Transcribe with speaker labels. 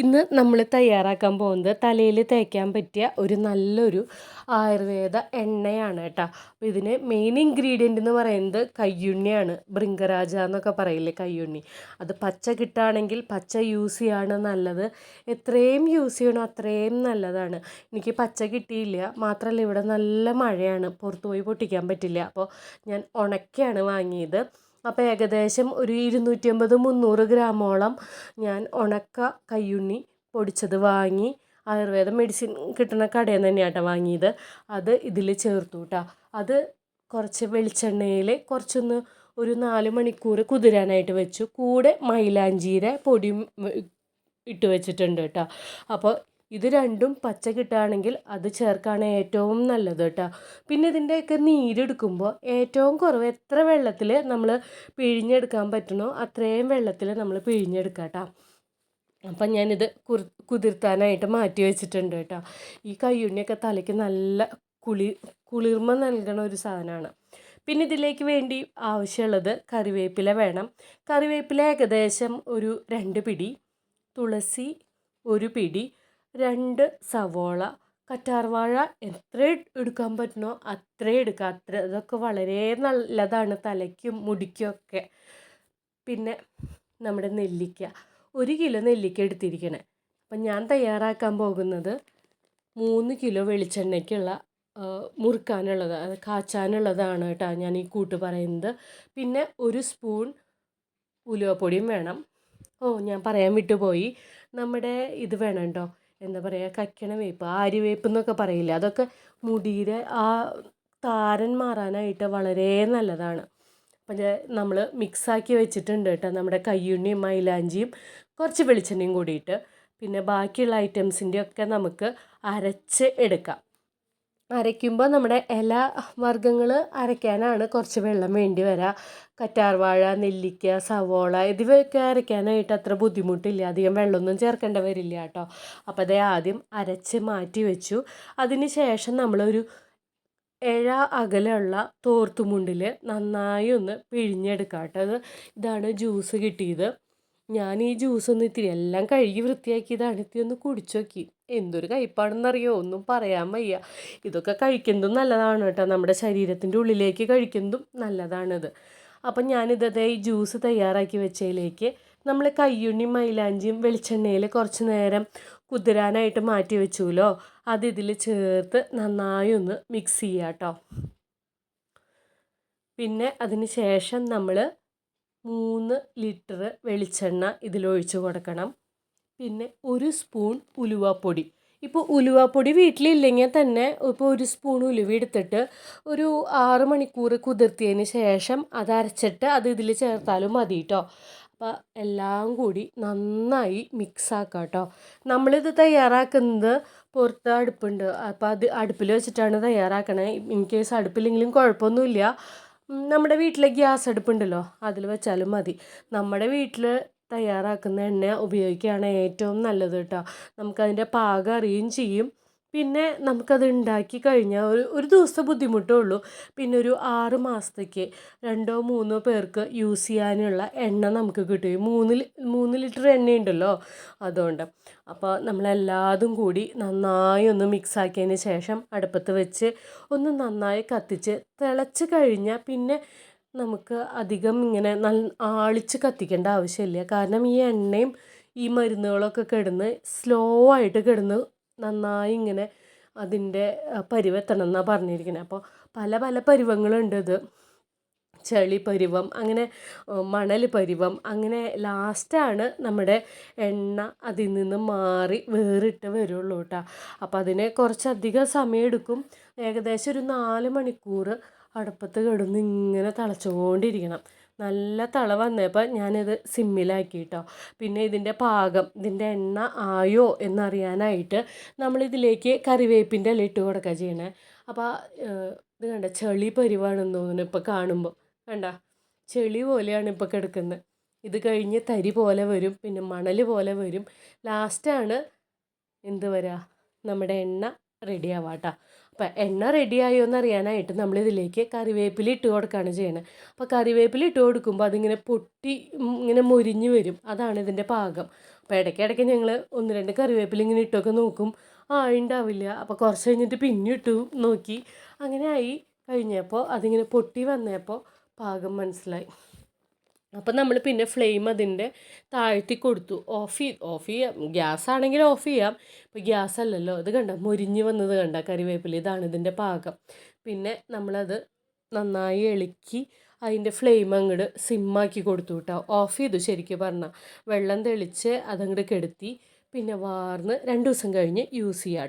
Speaker 1: ഇന്ന് നമ്മൾ തയ്യാറാക്കാൻ പോകുന്നത് തലയിൽ തേക്കാൻ പറ്റിയ ഒരു നല്ലൊരു ആയുർവേദ എണ്ണയാണ് കേട്ടോ. അപ്പോൾ ഇതിന് മെയിൻ ഇൻഗ്രീഡിയന്റ് എന്ന് പറയുന്നത് കയ്യുണ്ണിയാണ്. ഭൃംഗരാജ എന്നൊക്കെ പറയില്ലേ കയ്യുണ്ണി. അത് പച്ച കിട്ടുകയാണെങ്കിൽ പച്ച യൂസ് ചെയ്യാണ് നല്ലത്. എത്രയും യൂസ് ചെയ്യണോ അത്രയും നല്ലതാണ്. എനിക്ക് പച്ച കിട്ടിയില്ല. മാത്രമല്ല ഇവിടെ നല്ല മഴയാണ്. പുറത്ത് പോയി പൊട്ടിക്കാൻ പറ്റില്ല. അപ്പോൾ ഞാൻ ഉണക്കയാണ് വാങ്ങിയത്. അപ്പോൾ ഏകദേശം ഒരു ഇരുന്നൂറ്റി അമ്പത് മുന്നൂറ് ഗ്രാമോളം ഞാൻ ഉണക്ക കയ്യുണ്ണി പൊടിച്ചത് വാങ്ങി ആയുർവേദ മെഡിസിൻ കിട്ടുന്ന കടയിൽ നിന്ന് തന്നെയാട്ടോ വാങ്ങിയത്. അത് ഇതിൽ ചേർത്തു കേട്ടോ അത് കുറച്ച് വെളിച്ചെണ്ണയിൽ കുറച്ചൊന്ന് ഒരു നാല് മണിക്കൂർ കുതിരാനായിട്ട് വെച്ചു. കൂടെ മൈലാഞ്ചീര പൊടിയും ഇട്ട് വെച്ചിട്ടുണ്ട് കേട്ടോ. അപ്പോൾ ഇത് രണ്ടും പച്ച കിട്ടുകയാണെങ്കിൽ അത് ചേർക്കാണ് ഏറ്റവും നല്ലത് കേട്ടോ. പിന്നെ ഇതിന്റെയൊക്കെ നീരെടുക്കുമ്പോൾ ഏറ്റവും കുറവ് എത്ര വെള്ളത്തിൽ നമ്മൾ പിഴിഞ്ഞെടുക്കാൻ പറ്റണോ അത്രയും വെള്ളത്തിൽ നമ്മൾ പിഴിഞ്ഞെടുക്കുക കേട്ടോ. അപ്പം ഞാനിത് കുതിർത്താനായിട്ട് മാറ്റി വെച്ചിട്ടുണ്ട് കേട്ടോ. ഈ കയ്യുണ്ണിയൊക്കെ തലയ്ക്ക് നല്ല കുളി കുളിർമ നൽകണ ഒരു സാധനമാണ്. പിന്നെ ഇതിലേക്ക് വേണ്ടി ആവശ്യമുള്ളത് കറിവേപ്പില വേണം. കറിവേപ്പില ഏകദേശം ഒരു രണ്ട് പിടി തുളസി ഒരു പിടി രണ്ട് സവോള കറ്റാർവാഴ എത്ര എടുക്കാൻ പറ്റുന്നോ അത്രയും എടുക്കുക അത്ര അതൊക്കെ വളരെ നല്ലതാണ് തലയ്ക്കും മുടിക്കുമൊക്കെ പിന്നെ നമ്മുടെ നെല്ലിക്ക. ഒരു കിലോ നെല്ലിക്ക എടുത്തിരിക്കണേ. അപ്പം ഞാൻ തയ്യാറാക്കാൻ പോകുന്നത് മൂന്ന് കിലോ വെളിച്ചെണ്ണയ്ക്കുള്ള മുറുക്കാനുള്ളത് അത് കാച്ചാനുള്ളതാണ് കേട്ടോ ഞാൻ ഈ കൂട്ട് പറയുന്നത്. പിന്നെ ഒരു സ്പൂൺ ഉലുവപ്പൊടിയും വേണം. ഓ ഞാൻ പറയാൻ വിട്ടുപോയി. നമ്മുടെ ഇത് വേണം കേട്ടോ എന്താ പറയുക കക്കണ വേപ്പ് ആര്യവേപ്പ് എന്നൊക്കെ പറയില്ല? അതൊക്കെ മുടിയുടെ ആ താരൻ മാറാനായിട്ട് വളരെ നല്ലതാണ്. അപ്പം നമ്മൾ മിക്സാക്കി വെച്ചിട്ടുണ്ട് കേട്ടോ നമ്മുടെ കയ്യുണ്ണിയും മൈലാഞ്ചിയും കുറച്ച് വെളിച്ചെണ്ണയും കൂടിയിട്ട്. പിന്നെ ബാക്കിയുള്ള ഐറ്റംസിന്റെ ഒക്കെ നമുക്ക് അരച്ച് എടുക്കാം. അരയ്ക്കുമ്പോൾ നമ്മുടെ ഇല വർഗങ്ങൾ അരയ്ക്കാനാണ് കുറച്ച് വെള്ളം വേണ്ടി വരിക കറ്റാർവാഴ നെല്ലിക്ക സവോള ഇതിവയൊക്കെ അരയ്ക്കാനായിട്ട് അത്ര ബുദ്ധിമുട്ടില്ല. അധികം വെള്ളമൊന്നും ചേർക്കേണ്ട വരില്ല കേട്ടോ. അപ്പോൾ അതേ ആദ്യം അരച്ച് മാറ്റി വെച്ചു. അതിന് ശേഷം നമ്മളൊരു ഏഴ അകലുള്ള തോർത്തുമുണ്ടിൽ നന്നായി ഒന്ന് പിഴിഞ്ഞെടുക്കാം കേട്ടോ. ഇതാണ് ജ്യൂസ് കിട്ടിയത്. ഞാൻ ഈ ജ്യൂസ് ഒന്ന് ഇത്തിരി എല്ലാം കഴുകി വൃത്തിയാക്കിയതാണ്. ഇത്തിരി ഒന്ന് കുടിച്ചു നോക്കി. എന്തൊരു കയ്പ്പാണെന്നറിയോ ഒന്നും പറയാൻ വയ്യ. ഇതൊക്കെ കഴിക്കുന്നതും നല്ലതാണ് കേട്ടോ. നമ്മുടെ ശരീരത്തിന്റെ ഉള്ളിലേക്ക് കഴിക്കുന്നതും നല്ലതാണിത്. അപ്പം ഞാനിതേ ഈ ജ്യൂസ് തയ്യാറാക്കി വെച്ചതിലേക്ക് നമ്മൾ കയ്യുണ്ണി മൈലാഞ്ചിയും വെളിച്ചെണ്ണയിൽ കുറച്ച് നേരം കുതിരാനായിട്ട് മാറ്റി വെച്ചുല്ലോ അത് ഇതിൽ ചേർത്ത് നന്നായി ഒന്ന് മിക്സ് ചെയ്യുക കേട്ടോ. പിന്നെ അതിന് ശേഷം നമ്മൾ മൂന്ന് ലിറ്റർ വെളിച്ചെണ്ണ ഇതിലൊഴിച്ച് കൊടുക്കണം. പിന്നെ ഒരു സ്പൂൺ ഉലുവാപ്പൊടി. ഇപ്പോൾ ഉലുവാപ്പൊടി വീട്ടിലില്ലെങ്കിൽ തന്നെ ഇപ്പോൾ ഒരു സ്പൂൺ ഉലുവ എടുത്തിട്ട് ഒരു ആറ് മണിക്കൂർ കുതിർത്തിയതിന് ശേഷം അത് അരച്ചിട്ട് അത് ഇതിൽ ചേർത്താലും മതി കേട്ടോ അപ്പോൾ എല്ലാം കൂടി നന്നായി മിക്സ് ആക്കാം കേട്ടോ നമ്മളിത് തയ്യാറാക്കുന്നത് പുറത്ത് അടുപ്പുണ്ട്. അപ്പോൾ അത് അടുപ്പിൽ വെച്ചിട്ടാണ് തയ്യാറാക്കണേ. ഇൻ കേസ് അടുപ്പില്ലെങ്കിലും കുഴപ്പമൊന്നുമില്ല. നമ്മുടെ വീട്ടിലെ ഗ്യാസ് അടുപ്പുണ്ടല്ലോ അതിൽ വെച്ചാലും മതി. നമ്മുടെ വീട്ടിൽ തയ്യാറാക്കുന്ന എണ്ണ ഉപയോഗിക്കുകയാണ് ഏറ്റവും നല്ലത് കേട്ടോ. നമുക്കതിന്റെ പാകം അറിയുകയും ചെയ്യും. പിന്നെ നമുക്കത് ഉണ്ടാക്കി കഴിഞ്ഞാൽ ഒരു ഒരു ദിവസത്തെ ബുദ്ധിമുട്ടേ ഉള്ളൂ. പിന്നെ ഒരു ആറ് മാസത്തേക്ക് രണ്ടോ മൂന്നോ പേർക്ക് യൂസ് ചെയ്യാനുള്ള എണ്ണ നമുക്ക് കിട്ടും. മൂന്ന് മൂന്ന് ലിറ്റർ എണ്ണയുണ്ടല്ലോ അതുകൊണ്ട്. അപ്പോൾ നമ്മളെല്ലാതും കൂടി നന്നായി ഒന്ന് മിക്സ് ആക്കിയതിന് ശേഷം അടുപ്പത്ത് വെച്ച് ഒന്ന് നന്നായി കത്തിച്ച് തിളച്ച് കഴിഞ്ഞാൽ പിന്നെ നമുക്ക് അധികം ഇങ്ങനെ നല്ല ആളിച്ച് കത്തിക്കേണ്ട ആവശ്യമില്ല. കാരണം ഈ എണ്ണയും ഈ മരുന്നുകളൊക്കെ കിടന്ന് സ്ലോ ആയിട്ട് കിടന്ന് നന്നായി ഇങ്ങനെ അതിന്റെ പരുവെത്തണം എന്നാണ് പറഞ്ഞിരിക്കുന്നത് അപ്പോൾ പല പല പരുവങ്ങളുണ്ട് ഇത്. ചെളി പരുവം അങ്ങനെ മണൽ പരുവം അങ്ങനെ ലാസ്റ്റാണ് നമ്മുടെ എണ്ണ അതിൽ നിന്ന് മാറി വേറിട്ട് വരുള്ളൂ കേട്ടോ അപ്പോൾ അതിന് കുറച്ചധികം സമയമെടുക്കും. ഏകദേശം ഒരു നാല് മണിക്കൂർ അടുപ്പത്ത് കിടന്ന് ഇങ്ങനെ തിളച്ചുകൊണ്ടിരിക്കണം. നല്ല തിള വന്നപ്പോൾ ഞാനിത് സിമ്മിലാക്കി കേട്ടോ പിന്നെ ഇതിന്റെ പാകം ഇതിന്റെ എണ്ണ ആയോ എന്നറിയാനായിട്ട് നമ്മളിതിലേക്ക് കറിവേപ്പിന്റെ ഇല ഇട്ട് കൊടുക്കുക ചെയ്യണേ. അപ്പോൾ ഇത് കണ്ട? ചെളി പരിവാണെന്ന് തോന്നുന്നു ഇപ്പോൾ കാണുമ്പോൾ കണ്ട? ചെളി പോലെയാണ് ഇപ്പോൾ കിടക്കുന്നത് ഇത് കഴിഞ്ഞ് തരി പോലെ വരും പിന്നെ മണൽ പോലെ വരും. ലാസ്റ്റാണ് എന്ത് വരിക നമ്മുടെ എണ്ണ റെഡി ആവാട്ടോ. അപ്പം എണ്ണ റെഡിയായോ എന്ന് അറിയാനായിട്ട് നമ്മളിതിലേക്ക് കറിവേപ്പില ഇട്ട് കൊടുക്കുകയാണ് ചെയ്യുന്നത് അപ്പോൾ കറിവേപ്പില ഇട്ട് കൊടുക്കുമ്പോൾ അതിങ്ങനെ പൊട്ടി ഇങ്ങനെ മുരിഞ്ഞ് വരും. അതാണ് ഇതിന്റെ പാകം. അപ്പോൾ ഇടയ്ക്കിടയ്ക്ക് ഞങ്ങൾ ഒന്ന് രണ്ട് കറിവേപ്പില ഇങ്ങനെ ഇട്ടൊക്കെ നോക്കും. ആ ഉണ്ടാവില്ല അപ്പോൾ കുറച്ച് കഴിഞ്ഞിട്ട് പിന്നെ ഇട്ടു നോക്കി. അങ്ങനെ ആയി കഴിഞ്ഞപ്പോൾ അതിങ്ങനെ പൊട്ടി വന്നപ്പോൾ പാകം മനസ്സിലായി. അപ്പം നമ്മൾ പിന്നെ ഫ്ലെയിം അതിന്റെ താഴ്ത്തി കൊടുത്തു. ഓഫ് ചെയ്ത് ഓഫ് ചെയ്യാം. ഗ്യാസ് ആണെങ്കിൽ ഓഫ് ചെയ്യാം. ഇപ്പോൾ ഗ്യാസ് അല്ലല്ലോ. അത് കണ്ട? മൊരിഞ്ഞ് വന്നത് കണ്ട? കറിവേപ്പില ഇതാണ് ഇതിന്റെ പാകം. പിന്നെ നമ്മളത് നന്നായി ഇളക്കി അതിന്റെ ഫ്ലെയിം അങ്ങോട്ട് സിമ്മാക്കി കൊടുത്തു കേട്ടോ ഓഫ് ചെയ്തു ശരിക്കും പറഞ്ഞാൽ വെള്ളം തെളിച്ച് അതങ്ങോട്ട് കെടുത്തി. പിന്നെ വാർന്ന് രണ്ട് ദിവസം കഴിഞ്ഞ് യൂസ് ചെയ്യാം